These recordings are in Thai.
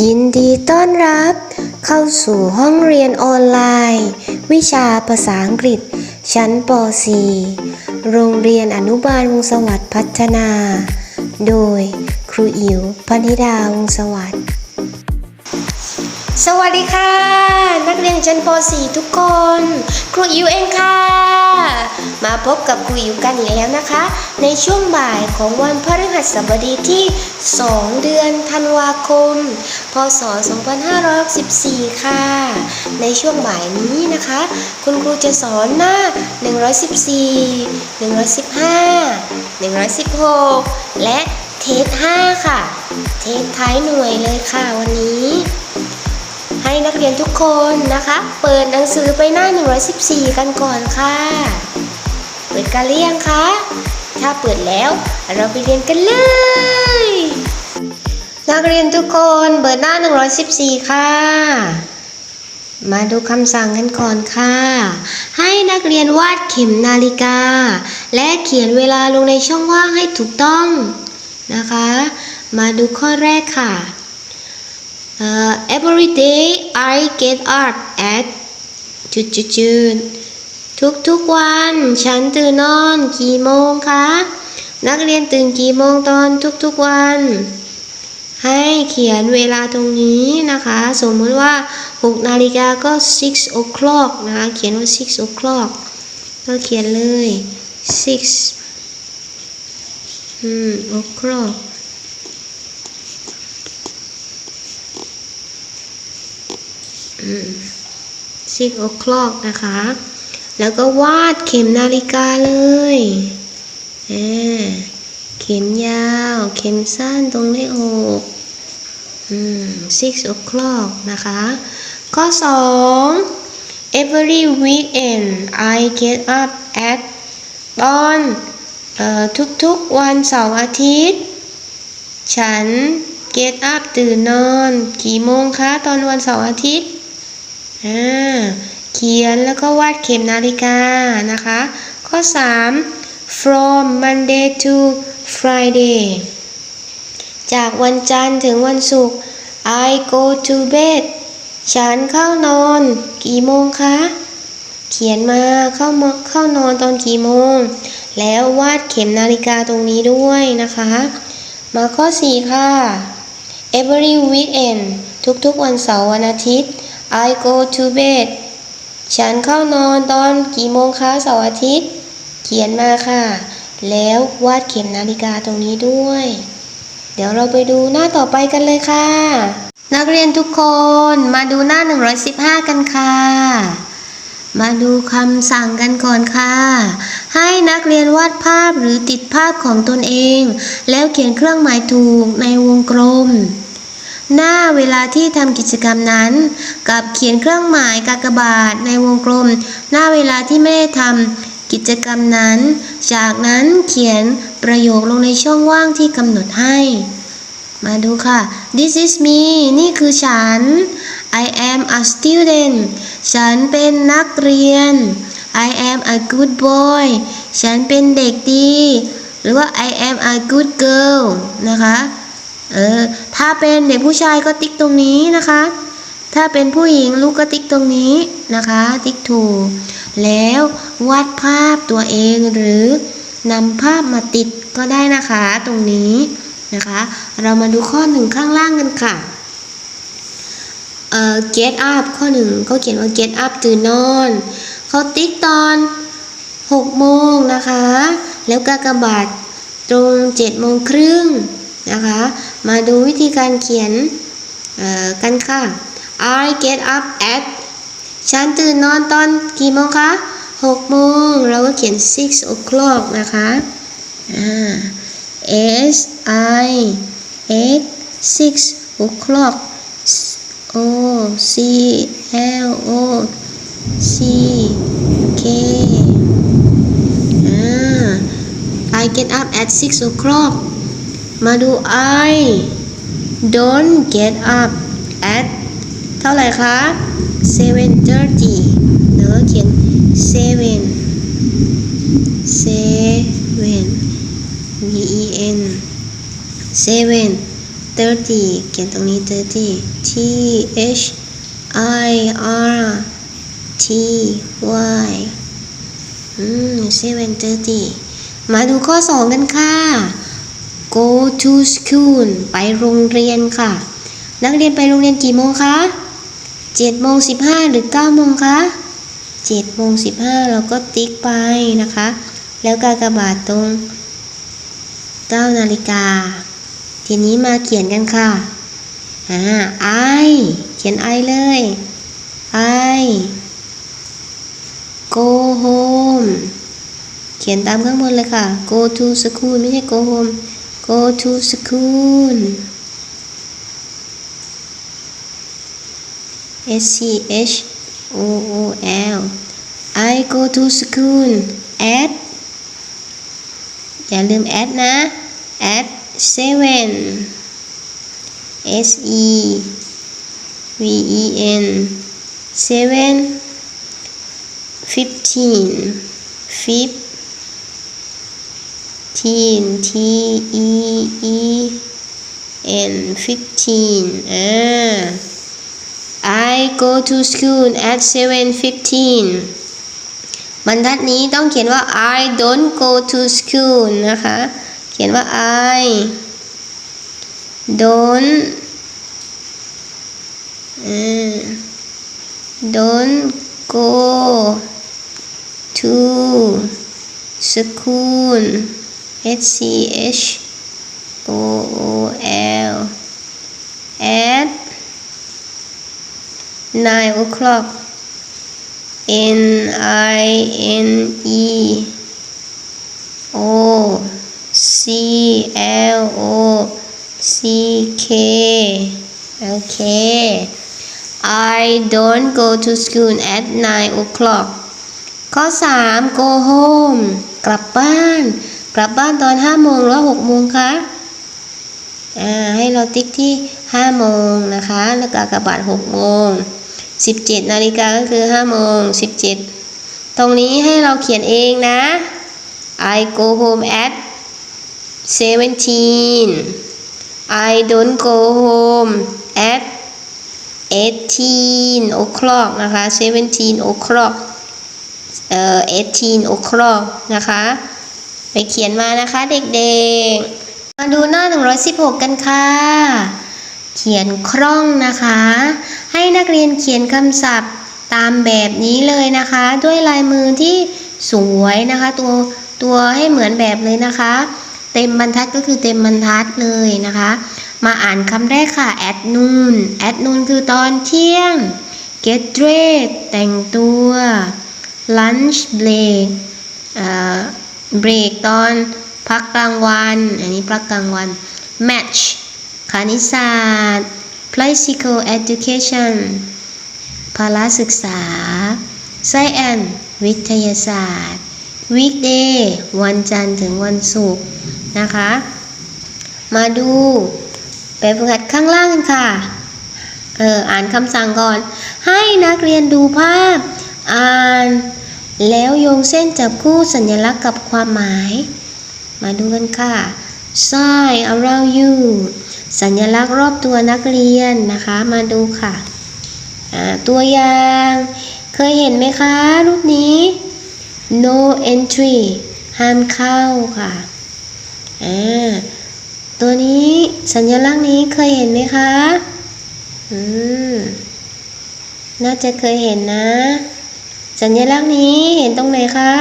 ยินดีต้อนรับ เข้าสู่ห้องเรียนออนไลน์ วิชาภาษาอังกฤษ ชั้นป .4 โรงเรียนอนุบาลวงสวัสดิ์พัฒนา โดย ครูอิ๋วพนิดาวงสวัสดิ์ สวัสดีค่ะ นักเรียนชั้นป .4 ทุกคน ครูอิวเองค่ะ มาพบกับครูอิวกันอีกแล้วนะคะ ในช่วงบ่ายของวันพฤหัสบดีที่ 2 เดือนธันวาคม พศ 2564ค่ะ ในช่วงบ่ายนี้นะคะ คุณครูจะสอนหน้า 114 115 116 และเทส 5 ค่ะ เทสท้ายหน่วยเลยค่ะวันนี้ ให้นักเรียนทุกคนนะคะ เปิดหนังสือไปหน้า 114 กันก่อนค่ะ เปิดกันหรือยังคะ ถ้าเปิดแล้วเราไปเรียนกันเลย นักเรียนทุกคนเปิดหน้า 114 ค่ะ มาดูคำสั่งกันก่อนค่ะ ให้นักเรียนวาดเข็มนาฬิกา และเขียนเวลาลงในช่องว่างให้ถูกต้องนะคะ มาดูข้อแรกค่ะ Uh, every day I get up at จุดจุดจุดทุกทุกวันฉันตื่นนอนกี่โมงคะ นักเรียนตื่นกี่โมงตอนทุกทุกวัน ให้เขียนเวลาตรงนี้นะคะ สมมติว่า 6 นาฬิกาก็ 6 o'clock นะคะ เขียนว่า 6 o'clock ก็เขียนเลย 6 o'clock ซิกโอคลอกนะคะ แล้วก็วาดเข็มนาฬิกาเลยอ่าเข็มยาว เข็มสั้นตรงหน้าอกอืม six o'clock นะคะ ข้อ 2 every weekend I get up at ตอนเอ่อทุกๆวันเสาร์อาทิตย์ ฉัน get up ตื่นนอน กี่โมงคะ ตอนวันเสาร์อาทิตย์ อ่าเขียนแล้วก็วาดเข็มนาฬิกานะคะ ข้อ 3 from Monday to Friday จากวันจันทร์ถึงวันศุกร์ I go to bed ฉันเข้านอน กี่โมงคะ เขียนมาเข้ามาเข้านอนตอนกี่โมง แล้ววาดเข็มนาฬิกาตรงนี้ด้วยนะคะ มาข้อ 4 ค่ะ every weekend ทุกๆวันเสาร์วันอาทิตย์ I go to bed ฉันเข้านอนตอนกี่โมงคะเสาร์อาทิตย์ เขียนมาค่ะ แล้ววาดเข็มนาฬิกาตรงนี้ด้วย เดี๋ยวเราไปดูหน้าต่อไปกันเลยค่ะ นักเรียนทุกคนมาดูหน้า 115 กันค่ะ มาดูคำสั่งกันก่อนค่ะ ให้นักเรียนวาดภาพหรือติดภาพของตนเอง แล้วเขียนเครื่องหมายถูกในวงกลม หน้าเวลาที่ทำกิจกรรมนั้น กับเขียนเครื่องหมายกากบาทในวงกลม หน้าเวลาที่ไม่ได้ทำกิจกรรมนั้น จากนั้นเขียนประโยคลงในช่องว่างที่กำหนดให้ มาดูค่ะ this is me นี่คือฉัน I am a student ฉันเป็นนักเรียน I am a good boy ฉันเป็นเด็กดี หรือว่า I am a good girl นะคะ เออ ถ้าเป็นเด็กผู้ชายก็ติ๊กตรงนี้นะคะ ถ้าเป็นผู้หญิงลูกก็ติ๊กตรงนี้นะคะ ติ๊กถูก แล้ววาดภาพตัวเองหรือนำภาพมาติดก็ได้นะคะตรงนี้นะคะ เรามาดูข้อหนึ่งข้างล่างกันค่ะเอ่อ get up ข้อหนึ่งเขาเขียนว่า get up ตื่นนอนเขาติ๊กตอน6โมงนะคะ แล้วกากบาทตรง7โมงครึ่งนะคะ มาดูวิธีการเขียนกันค่ะ I get up at ฉันตื่นนอนตอนกี่โมงคะ6โมงเราก็เขียน6 o'clock นะคะอ่า S I X o'clock O C L O C K อ่า I get up at 6 o'clock มาดู I don't get up at เท่าไหร่คะ7:30แล้วก็เขียน 7 7 V E N 7 30 เขียนตรงนี้ 30 T H I R T Y อืม730 มาดูข้อ 2 กันค่ะ go to school ไปโรงเรียนค่ะ นักเรียนไปโรงเรียนกี่โมงคะ7โมง15 หรือ9โมงคะ7โมง15 เราก็ติ๊กไปนะคะ แล้วกากบาทตรง9นาฬิกา ทีนี้มาเขียนกันค่ะอ่า I เขียน I เลย I go home เขียนตามข้างบนเลยค่ะ go to school ไม่ใช่ go home go to school S C H O O L I go to school at อย่าลืม at นะ at seven S E V E N seven fifteen fifteen T E E N fifteen อ่า I go to school at seven fifteen บรรทัดนี้ต้องเขียนว่า I don't go to school นะคะ เขียนว่า I don't don't go to school S C H O O L at nine o'clock N I N E O C L O C K Okay I don't go to school at nine o'clock ข้อ 3 go home กลับบ้าน กลับบ้านตอน5โมงหรือว่า6โมงคะอ่าให้เราติ๊กที่5โมงนะคะ แล้วก็กระบาด6โมง17นาฬิกาก็คือ5โมง17ตรงนี้ให้เราเขียนเองนะ I go home at 17 I don't go home at 18 o'clock นะคะ17 o'clock เอ่อ18 o'clock นะคะ ไปเขียนมานะคะเด็กๆ มาดูหน้า 116 กันค่ะ เขียนคล่องนะคะ ให้นักเรียนเขียนคำศัพท์ตามแบบนี้เลยนะคะ ด้วยลายมือที่สวยนะคะ ตัวตัวให้เหมือนแบบเลยนะคะ เต็มบรรทัดก็คือเต็มบรรทัดเลยนะคะ มาอ่านคำแรกค่ะ at noon at noon คือตอนเที่ยง get dressed แต่งตัว lunch break เอ่อ break ตอนพักกลางวัน อันนี้พักกลางวัน match คณิตศาสตร์ physical education พละศึกษา science วิทยาศาสตร์ weekday วันจันทร์ถึงวันศุกร์นะคะ มาดูแบบฝึกหัดข้างล่างกันค่ะ เอออ่านคำสั่งก่อน ให้นักเรียนดูภาพ อ่าน แล้วโยงเส้นจับคู่สัญลักษณ์กับความหมาย มาดูกันค่ะ sign around you สัญลักษณ์รอบตัวนักเรียนนะคะ มาดูค่ะตัวอย่าง เคยเห็นไหมคะ รูปนี้ no entry ห้ามเข้าค่ะตัวนี้สัญลักษณ์นี้เคยเห็นไหมคะ อืม น่าจะเคยเห็นนะ สัญลักษณ์นี้เห็นตรงไหนคะ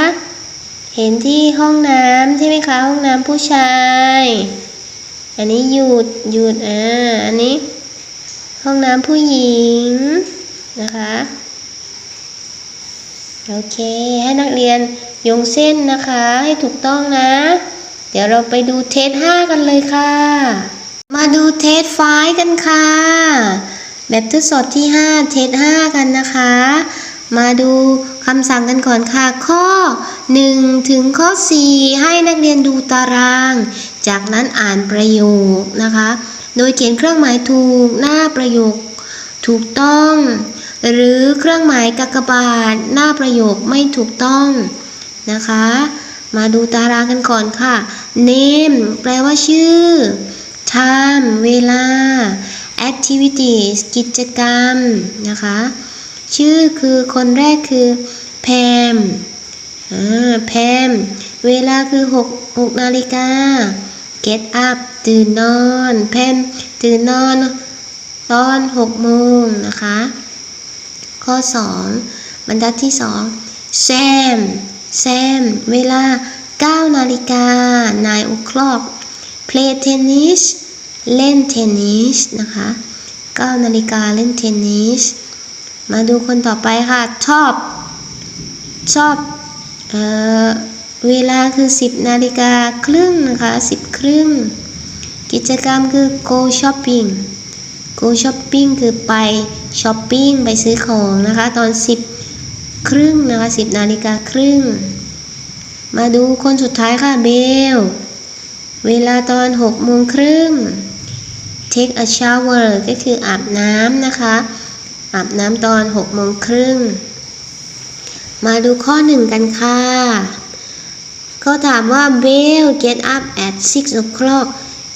เห็นที่ห้องน้ำใช่ไหมคะ ห้องน้ำผู้ชาย อันนี้หยุดหยุดอ่าอันนี้ ห้องน้ำผู้หญิงนะคะโอเค ให้นักเรียนโยงเส้นนะคะ ให้ถูกต้องนะ เดี๋ยวเราไปดูเทส5กันเลยค่ะ มาดูเทสไฟกันค่ะ แบบทดสอบที่ 5 เทส5กันนะคะ มาดูคำสั่งกันก่อนค่ะ ข้อ 1 ถึงข้อ 4 ให้นักเรียนดูตาราง จากนั้นอ่านประโยคนะคะ โดยเขียนเครื่องหมายถูกหน้าประโยค ถูกต้อง หรือเครื่องหมายกากบาทหน้าประโยคไม่ถูกต้องนะคะ มาดูตารางกันก่อนค่ะ name แปลว่าชื่อ time เวลา activities กิจกรรมนะคะ ชื่อคือคนแรกคือแพมอ่าแพม เวลาคือ6 6นาฬิกา get up ตื่นนอน แพมตื่นนอน ตอน6โมงนะคะ ข้อ 2 บรรทัดที่2 Sam Sam เวลา 9 นาฬิกา 9 o'clock play tennis เล่นเทนนิสนะคะ 9 นาฬิกาเล่นเทนนิส มาดูคนต่อไปค่ะ top ชอบเออเวลาคือ 10นาฬิกาครึ่งนะคะ 10 ครึ่ง กิจกรรมคือ go shopping go shopping คือไปช้อปปิ้งไปซื้อของนะคะ ตอน 10 ครึ่งนะคะ 10นาฬิกาครึ่ง มาดูคนสุดท้ายค่ะเบล เวลาตอน6โมงครึ่ง take a shower ก็คืออาบน้ำนะคะ อาบน้ำตอน6โมงครึ่ง มาดูข้อหนึ่งกันค่ะเขาถามว่า Bell get up at 6 o'clock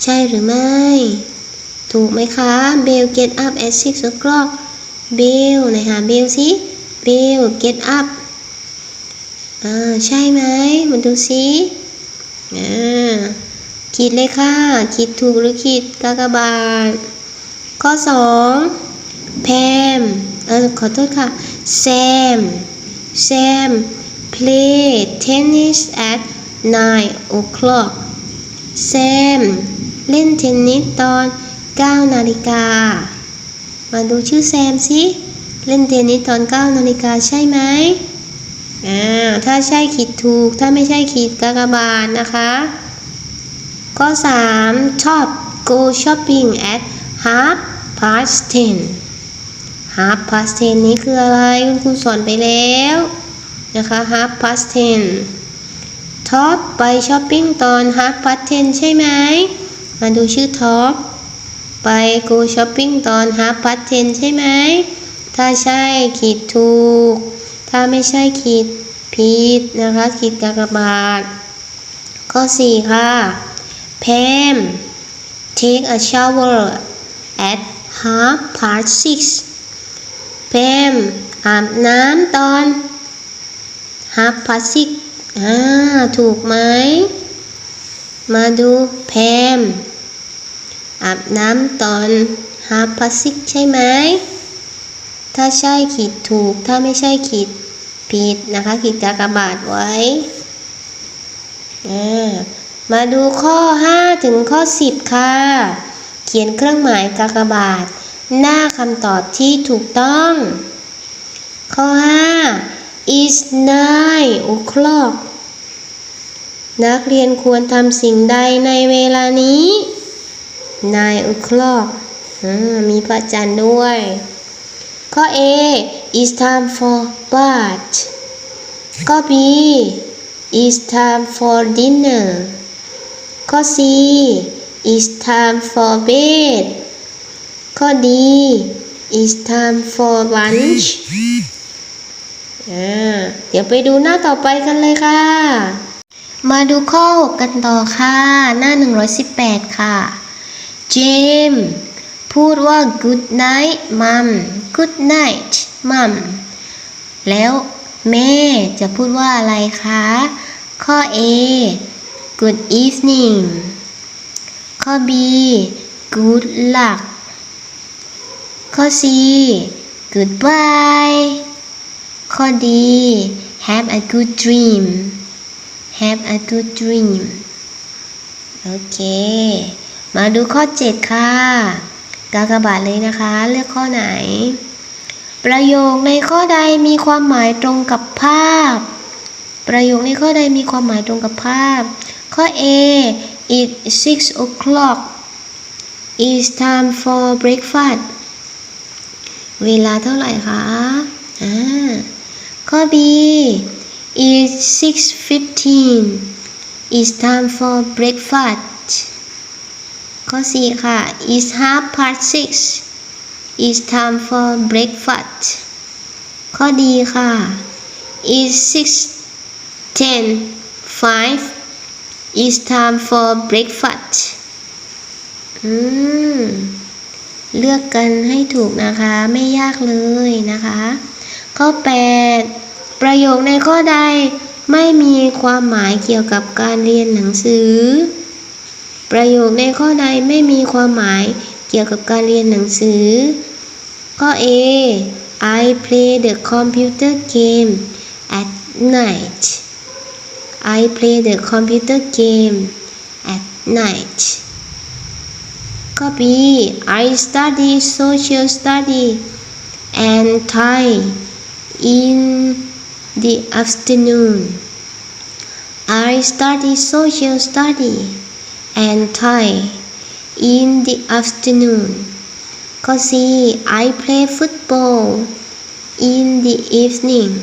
ใช่หรือไม่ ถูกไหมคะ Bell get up at 6 o'clock Bell ไหนหา Bell สิ Bell get up อ่าใช่ไหมมาดูสิอ่าขีดเลยค่ะ ขีดถูกหรือขีดกากบาทข้อ 2 แพมเออขอโทษค่ะ Sam Sam play tennis at 9 o'clock Sam เล่นเทนนิสตอน 9 นาฬิกา มาดูชื่อแซมสิ เล่นเทนนิสตอน 9 นาฬิกาใช่ไหมอ่าถ้าใช่ขีดถูก ถ้าไม่ใช่ขีดกากบาทนะคะ ข้อ 3 ชอบ go shopping at half past ten half past ten นี้คืออะไรคุณครูสอนไปแล้วนะคะ half past ten ท็อปไปช้อปปิ้งตอน half past ten ใช่ไหมมาดูชื่อท็อปไป go shopping ตอน half past ten ใช่ไหมถ้าใช่ขีดถูก ถ้าไม่ใช่ขีดผิดนะคะขีดกากบาท ข้อ 4 ค่ะ Pam take a shower at half past six Pam อาบน้ำตอน half past six อ่าถูกไหม มาดูแพมอาบน้ำตอน half past six ใช่ไหม ถ้าใช่ขีดถูก ถ้าไม่ใช่ขีดผิดนะคะ ขีดกากบาทไว้อ่ามาดูข้อ 5 ถึงข้อ 10 ค่ะ เขียนเครื่องหมายกากบาท หน้าคำตอบที่ถูกต้อง ข้อ 5 is nine o'clock นักเรียนควรทำสิ่งใดในเวลานี้ nine o'clock มีพระจันทร์ด้วย ข้อ A is time for bath ข้อ B is time for dinner ข้อ C is time for bed ข้อ D is time for lunch อ่าเดี๋ยวไปดูหน้าต่อไปกันเลยค่ะ มาดูข้อ 6 กันต่อค่ะ หน้า 118 ค่ะ เจมส์พูดว่า good night mom good night mom แล้วแม่จะพูดว่าอะไรคะ ข้อ A good evening ข้อ B good luck ข้อ C goodbye ข้อ D have a good dream have a good dream โอเค มาดูข้อ 7 ค่ะ กากบาทเลยนะคะ เลือกข้อไหน ประโยคในข้อใดมีความหมายตรงกับภาพ ประโยคในข้อใดมีความหมายตรงกับภาพ ข้อ A it's six o'clock it's time for breakfast เวลาเท่าไหร่คะอ่าข้อ B is six fifteen it's time for breakfast ข้อ C ค่ะ is half past six it's time for breakfast ข้อ D ค่ะ is six ten five it's time for breakfast อื อืม เลือกกันให้ถูกนะคะไม่ยากเลยนะคะ ข้อ 8 ประโยคในข้อใดไม่มีความหมายเกี่ยวกับการเรียนหนังสือ ประโยคในข้อใดไม่มีความหมายเกี่ยวกับการเรียนหนังสือ ข้อ A I play the computer game at night I play the computer game at night Copy. I study social study and Thai in the afternoon. I study social study and Thai in the afternoon. Cozy, I play football in the evening.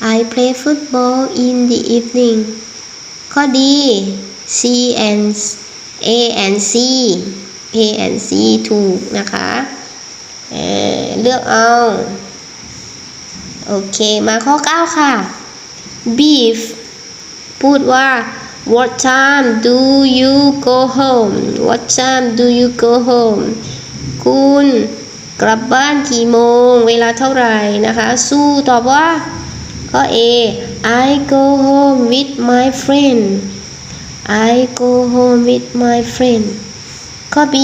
I play football in the evening. Cody, see and A and C A and C ถูกนะคะเอ่อเลือกเอา โอเค มาข้อ 9 ค่ะ beef พูดว่า what time do you go home what time do you go home คุณกลับบ้านกี่โมง เวลาเท่าไหร่นะคะ สู้ตอบว่าข้อ A I go home with my friend I go home with my friend ข้อ B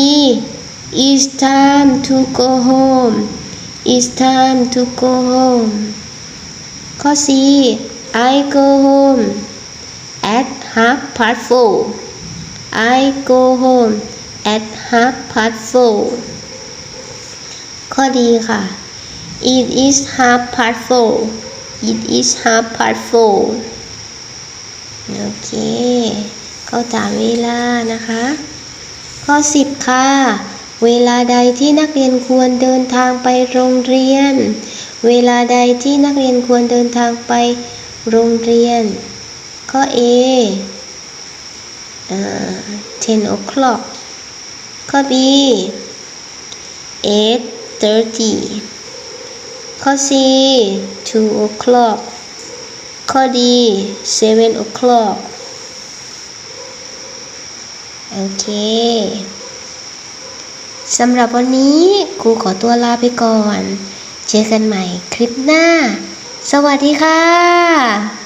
It's time to go home It's time to go home ข้อ C I go home at half past four I go home at half past four ข้อดีค่ะ It is half past four It is half past four โอเค เ ข้าตามเวลานะคะ ข้อ 10 ค่ะ เวลาใดที่นักเรียนควรเดินทางไปโรงเรียน เวลาใดที่นักเรียนควรเดินทางไปโรงเรียน ข้อ A อ่า10 o'clock ข้อ B 8:30 ข้อ C 2 o'clock ข้อ D 7 o'clock โอเคสำหรับวันนี้ครูขอตัวลาไปก่อน เจอกันใหม่คลิปหน้า สวัสดีค่ะ